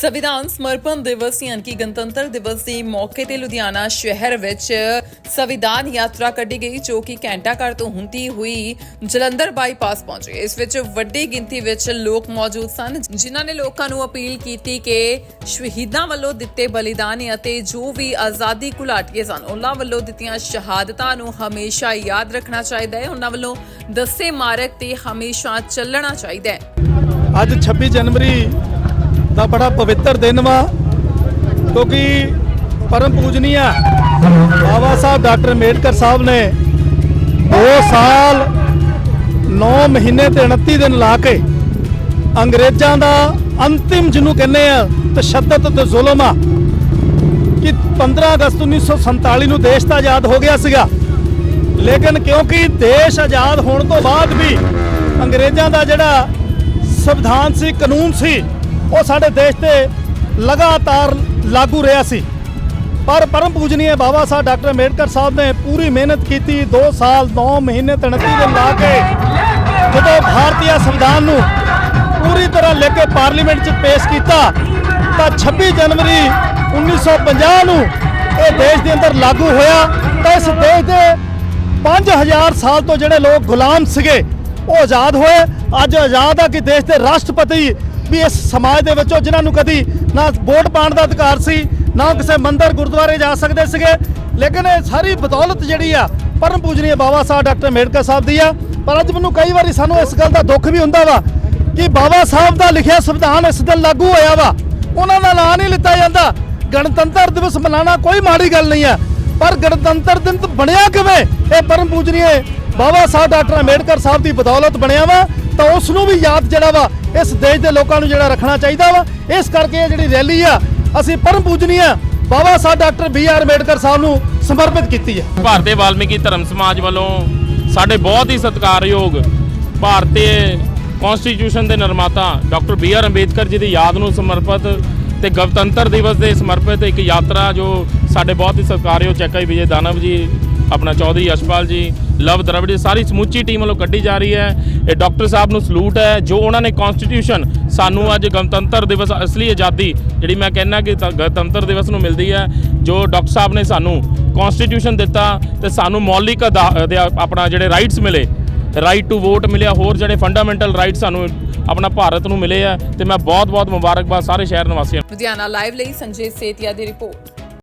ਸੰਵਿਧਾਨ ਸਮਰਪਣ ਦਿਵਸ ਯਾਨੀ ਕਿ ਗਣਤੰਤਰ ਦਿਵਸ ਦੇ ਮੌਕੇ ਤੇ ਲੁਧਿਆਣਾ ਸ਼ਹਿਰ ਵਿੱਚ ਸੰਵਿਧਾਨ ਯਾਤਰਾ ਕੱਢੀ ਗਈ, ਜੋ ਕਿ ਘੰਟਾ ਘਰ ਤੋਂ ਹੁੰਦੀ ਹੋਈ ਜਲੰਧਰ ਬਾਈਪਾਸ ਪਹੁੰਚੀ ਇਸ ਵਿੱਚ ਵੱਡੀ ਗਿਣਤੀ ਵਿੱਚ ਲੋਕ ਮੌਜੂਦ ਸਨ, ਜਿਨ੍ਹਾਂ ਨੇ ਲੋਕਾਂ ਨੂੰ ਅਪੀਲ ਕੀਤੀ ਕਿ ਸ਼ਹੀਦਾਂ ਵੱਲੋਂ ਦਿੱਤੇ ਬਲੀਦਾਨ ਅਤੇ ਜੋ ਵੀ ਆਜ਼ਾਦੀ ਘੁਲਾਟੀਏ ਸਨ, ਉਹਨਾਂ ਵੱਲੋਂ ਦਿੱਤੀਆਂ ਸ਼ਹਾਦਤਾਂ ਨੂੰ ਹਮੇਸ਼ਾ ਯਾਦ ਰੱਖਣਾ ਚਾਹੀਦਾ ਹੈ। ਉਹਨਾਂ ਵੱਲੋਂ ਦੱਸੇ ਮਾਰਗ ਤੇ ਹਮੇਸ਼ਾ ਚੱਲਣਾ ਚਾਹੀਦਾ ਹੈ। ਅੱਜ 26 ਜਨਵਰੀ ਦਾ ਬੜਾ ਪਵਿੱਤਰ ਦਿਨ ਵਾ, ਕਿਉਂਕਿ ਪਰਮ ਪੂਜਨੀਆ ਬਾਬਾ ਸਾਹਿਬ ਡਾਕਟਰ ਅੰਬੇਡਕਰ ਸਾਹਿਬ ਨੇ 2 ਸਾਲ 9 ਮਹੀਨੇ ਤੇ 29 ਦਿਨ ਲਾ ਕੇ ਅੰਗਰੇਜ਼ਾਂ ਦਾ ਅੰਤਿਮ ਜਿਹਨੂੰ ਕਹਿੰਦੇ ਆ, ਤਸ਼ੱਦਦ ਤੇ ਜ਼ੁਲਮ ਆ, ਕਿ 15 ਅਗਸਤ 1947 ਨੂੰ ਦੇਸ਼ ਤਾਂ ਆਜ਼ਾਦ ਹੋ ਗਿਆ ਸੀਗਾ। ਲੇਕਿਨ ਕਿਉਂਕਿ ਦੇਸ਼ ਆਜ਼ਾਦ ਹੋਣ ਤੋਂ ਬਾਅਦ ਵੀ ਅੰਗਰੇਜ਼ਾਂ ਦਾ ਜਿਹੜਾ ਸੰਵਿਧਾਨ ਸੀ, ਕਾਨੂੰਨ ਸੀ ਉਹ ਸਾਡੇ ਦੇਸ਼ ਤੇ ਲਗਾਤਾਰ ਲਾਗੂ ਰਿਹਾ ਸੀ। ਪਰ ਪਰਮ ਪੂਜਨੀਏ ਬਾਬਾ ਸਾਹਿਬ ਡਾਕਟਰ ਅੰਬੇਡਕਰ ਸਾਹਿਬ ਨੇ ਪੂਰੀ ਮਿਹਨਤ ਕੀਤੀ 2 ਸਾਲ 9 ਮਹੀਨੇ ਤੇ 29 ਦਿਨ ਲਾ ਕੇ ਜਦੋਂ ਭਾਰਤੀ ਸੰਵਿਧਾਨ ਨੂੰ ਪੂਰੀ ਤਰ੍ਹਾਂ ਲੈ ਕੇ ਪਾਰਲੀਮੈਂਟ 'ਚ ਪੇਸ਼ ਕੀਤਾ, ਤਾਂ 26 ਜਨਵਰੀ 1950 ਨੂੰ ਇਹ ਦੇਸ਼ ਦੇ ਅੰਦਰ ਲਾਗੂ ਹੋਇਆ। ਤਾਂ ਇਸ ਦੇਸ਼ ਦੇ 5000 ਸਾਲ ਤੋਂ ਜਿਹੜੇ ਲੋਕ ਗੁਲਾਮ ਸੀਗੇ, ਉਹ ਆਜ਼ਾਦ ਹੋਏ। ਅੱਜ ਆਜ਼ਾਦ ਆ ਕਿ ਦੇਸ਼ ਦੇ ਰਾਸ਼ਟਰਪਤੀ ਵੀ ਇਸ ਸਮਾਜ ਦੇ ਵਿੱਚੋਂ ਜਿਨ੍ਹਾਂ ਨੂੰ ਕਦੀ ਨਾ ਵੋਟ ਪਾਉਣ ਦਾ ਅਧਿਕਾਰ ਸੀ, ਨਾ ਕਿਸੇ ਮੰਦਰ ਗੁਰਦੁਆਰੇ ਜਾ ਸਕਦੇ ਸੀਗੇ। ਲੇਕਿਨ ਇਹ ਸਾਰੀ ਬਦੌਲਤ ਜਿਹੜੀ ਆ, ਪਰਮ ਪੂਜਨੀय ਬਾਬਾ ਸਾਹਿਬ ਡਾਕਟਰ ਅੰਬੇਡਕਰ ਸਾਹਿਬ ਦੀ ਆ। ਪਰ ਅੱਜ ਮੈਨੂੰ ਕਈ ਵਾਰੀ ਸਾਨੂੰ ਇਸ ਗੱਲ ਦਾ ਦੁੱਖ ਵੀ ਹੁੰਦਾ ਵਾ ਕਿ ਬਾਬਾ ਸਾਹਿਬ ਦਾ ਲਿਖਿਆ ਸੰਵਿਧਾਨ ਇਸ ਦਿਨ ਲਾਗੂ ਹੋਇਆ ਵਾ। ਉਹਨਾਂ ਦਾ ਨਾਂ ਨਹੀਂ ਲਿੱਤਾ ਜਾਂਦਾ। ਗਣਤੰਤਰ ਦਿਵਸ ਮਨਾਉਣਾ ਕੋਈ ਮਾੜੀ ਗੱਲ ਨਹੀਂ ਹੈ ਪਰ ਗਣਤੰਤਰ ਦਿਨ ਬਣਿਆ ਕਿਵੇਂ? ਇਹ ਪਰਮ ਪੂਜਨੀਏ ਬਾਬਾ ਸਾਹਿਬ ਡਾਕਟਰ ਅੰਬੇਡਕਰ ਸਾਹਿਬ ਦੀ ਬਦੌਲਤ ਬਣਿਆ ਵਾ। ਤਾਂ ਉਸ ਨੂੰ ਵੀ ਯਾਦ ਜਿਹੜਾ ਵਾ ਇਸ ਦੇਸ਼ ਦੇ ਲੋਕਾਂ ਨੂੰ ਜਿਹੜਾ ਰੱਖਣਾ ਚਾਹੀਦਾ ਵਾ, ਇਸ ਕਰਕੇ ਇਹ ਜਿਹੜੀ ਰੈਲੀ ਆ, ਅਸੀਂ ਪਰਮ ਪੂਜਨੀਏ Baba Sahib doctor B R Ambedkar Sahib ਨੂੰ ਸਮਰਪਿਤ ਕੀਤੀ ਹੈ ਭਾਰਤੀ ਵਾਲਮੀਕੀ ਧਰਮ ਸਮਾਜ ਵੱਲੋਂ ਸਾਡੇ ਬਹੁਤ ਹੀ ਸਤਿਕਾਰਯੋਗ ਭਾਰਤੀ ਕਨਸਟੀਟਿਊਸ਼ਨ ਦੇ ਨਿਰਮਾਤਾ doctor B R Ambedkar ji ਦੀ ਯਾਦ ਨੂੰ ਸਮਰਪਿਤ ਤੇ ਗਣਤੰਤਰ ਦਿਵਸ ਦੇ ਸਮਰਪਿਤ ਇੱਕ ਯਾਤਰਾ ਜੋ ਸਾਡੇ ਬਹੁਤ ਹੀ ਸਤਿਕਾਰਯੋਗ ਚੱਕਾਈ ਵਿਜੇ ਦਾਨਵ ਜੀ ਆਪਣਾ ਚੌਧਰੀ ਯਸ਼ਪਾਲ ਜੀ, ਲਵ ਦਰਵੜ ਜੀ ਸਾਰੀ ਸਮੁੱਚੀ ਟੀਮ ਵੱਲੋਂ ਕੱਢੀ ਜਾ ਰਹੀ ਹੈ ਇਹ ਡਾਕਟਰ ਸਾਹਿਬ ਨੂੰ ਸਲੂਟ ਹੈ, ਜੋ ਉਹਨਾਂ ਨੇ ਕਨਸਟੀਟਿਊਸ਼ਨ ਸਾਨੂੰ ਅੱਜ ਗਣਤੰਤਰ ਦਿਵਸ ਅਸਲੀ ਆਜ਼ਾਦੀ, ਜਿਹੜੀ ਮੈਂ ਕਹਿੰਦਾ ਕਿ ਗਣਤੰਤਰ ਦਿਵਸ ਨੂੰ ਮਿਲਦੀ ਹੈ, ਜੋ ਡਾਕਟਰ ਸਾਹਿਬ ਨੇ ਸਾਨੂੰ ਕਨਸਟੀਟਿਊਸ਼ਨ ਦਿੱਤਾ ਤੇ ਸਾਨੂੰ ਮੌਲਿਕ ਅਧਾ- ਅਧਿਆ- ਆਪਣਾ ਜਿਹੜੇ ਰਾਈਟਸ ਮਿਲੇ ਰਾਈਟ ਟੂ ਵੋਟ ਮਿਲਿਆ, ਹੋਰ ਜਿਹੜੇ ਫੰਡਾਮੈਂਟਲ ਰਾਈਟ ਸਾਨੂੰ ਆਪਣਾ ਭਾਰਤ ਨੂੰ ਮਿਲੇ ਆ ਤੇ ਮੈਂ ਬਹੁਤ ਬਹੁਤ ਮੁਬਾਰਕਬਾਦ ਸਾਰੇ ਸ਼ਹਿਰ ਨਿਵਾਸੀਆਂ ਨੂੰ। ਲੁਧਿਆਣਾ ਲਾਈਵ ਲਈ ਸੰਜੇ ਸੇਤੀਆ ਦੀ ਰਿਪੋਰਟ